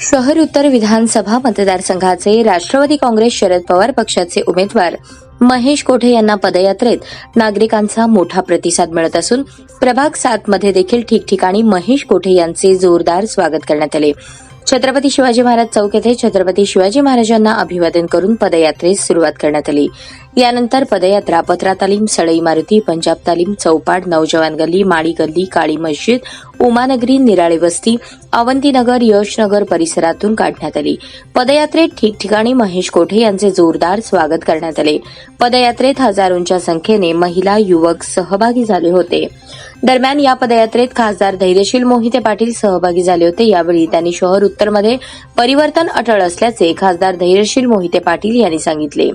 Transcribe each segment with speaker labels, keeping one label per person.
Speaker 1: शहर उत्तर विधानसभा मतदारसंघाचे राष्ट्रवादी काँग्रेस शरद पवार पक्षाचे उमेदवार महेश कोठे यांना पदयात्रेत नागरिकांचा मोठा प्रतिसाद मिळत असून प्रभाग सात मध्ये देखील ठिकठिकाणी महेश कोठे यांचे जोरदार स्वागत करण्यात आले. छत्रपती शिवाजी महाराज चौक येथे छत्रपती शिवाजी महाराजांना अभिवादन करून पदयात्रेस सुरुवात करण्यात आली. यानंतर पदयात्रा पत्रा तालीम सळई मारुती पंजाब तालीम चौपाट नौजवान गल्ली माळी गल्ली काळी मस्जिद उमानगरी निराळे वस्ती अवंतीनगर यशनगर परिसरातून काढण्यात आली. पदयात्रेत ठिकठिकाणी महेश कोठे यांचे जोरदार स्वागत करण्यात आले. पदयात्रेत हजारोंच्या संख्येने महिला युवक सहभागी झाले होते. दरम्यान या पदयात्रेत खासदार धैर्यशील मोहिते पाटील सहभागी झाले होते. यावेळी त्यांनी शहर उत्तरमध्ये परिवर्तन अटळ असल्याचे खासदार धैर्यशील मोहिते पाटील यांनी सांगितले.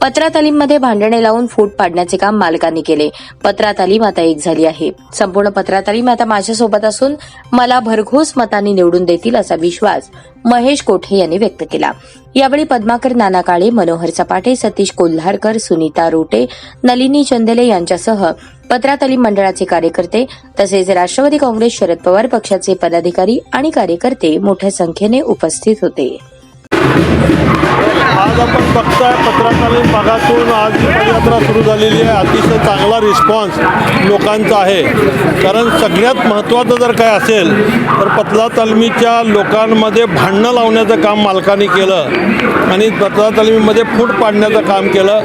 Speaker 1: पत्रा तालीममध्ये भांडणे लावून फूट पाडण्याचे काम मालकांनी केले. पत्रा तालीम आता एक झाली आहे. संपूर्ण पत्रा तालीम आता माझ्यासोबत असून मला भरघोस मतांनी निवडून देतील असा विश्वास महेश कोठे यांनी व्यक्त केला. यावेळी पद्माकर नाना काळे मनोहर सपाटे सतीश कोल्हारकर सुनीता रोटे नलिनी चंदेले यांच्यासह पत्रा तालीम मंडळाचे कार्यकर्ते तसेच राष्ट्रवादी काँग्रेस शरद पवार पक्षाचे पदाधिकारी आणि कार्यकर्ते मोठ्या संख्येने उपस्थित होते.
Speaker 2: आज पत्रकालीन भागातून आज पदयात्रा सुरू झालेली आहे. अतिशय चांगला रिस्पॉन्स लोकांचा आहे. कारण सगळ्यात महत्त्वाचं जर काय असेल तर पतला तालमीच्या लोकांमध्ये भांडणं लावण्याचं काम मालकांनी केलं आणि पतला तालमीमध्ये फूट पाडण्याचं काम केलं.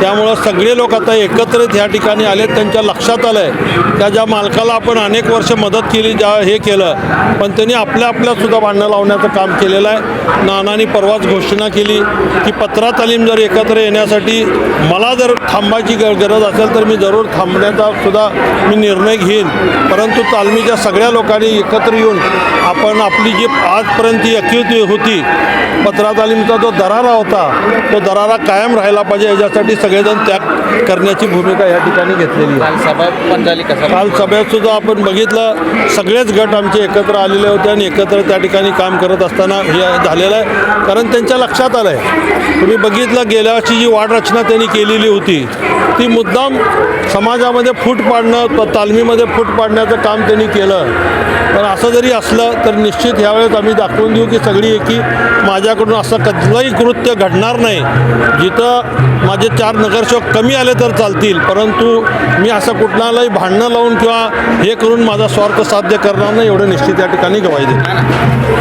Speaker 2: त्यामुळं सगळे लोक आता एकत्रित ह्या ठिकाणी आले त्यांच्या लक्षात आलं आहे त्या ज्या मालकाला आपण अनेक वर्ष मदत केली ज्या हे केलं पण त्यांनी आपल्या आपल्यासुद्धा भांडणं लावण्याचं काम केलेलं आहे. नानांनी परवाच घोषणा केली की पत्रा तालीम जर एकत्र येण्यासाठी मला जर थांबायची ग गरज असेल तर मी जरूर थांबण्याचा सुद्धा मी निर्णय घेईन. परंतु तालमीच्या सगळ्या लोकांनी एकत्र येऊन आपण आपली जी आजपर्यंत जी अक्युती होती पत्रा तालीमचा जो दरारा होता तो दरारा कायम राहायला पाहिजे. याच्यासाठी सगळेजण त्याग करण्याची भूमिका या ठिकाणी घेतलेली आहे.
Speaker 3: काल सभा पण झाली कसा
Speaker 2: काल सभेत सुद्धा आपण बघितलं सगळेच गट आमचे एकत्र आलेले होते आणि एकत्र त्या ठिकाणी काम करत असताना हे झालेलं आहे. कारण त्यांच्या लक्षात आलं आहे तुम्ही बघितलं गेल्या वर्षी जी वाढरचना त्यांनी केलेली होती ती मुद्दाम समाजामध्ये फूट पाडणं तालमीमध्ये फूट पाडण्याचं काम त्यांनी केलं. पण असं जरी असलं तर निश्चित ह्यावेळेस आम्ही दाखवून देऊ की सगळी एकी माझ्याकडून असं कसलंही कृत्य घडणार नाही. जिथं माझे चार नगरसेवक कमी आले तर चालतील परंतु मी असं कुठलाही भांडणं लावून किंवा हे करून माझा स्वार्थ साध्य करणार नाही एवढं निश्चित या ठिकाणी गवाई देतो.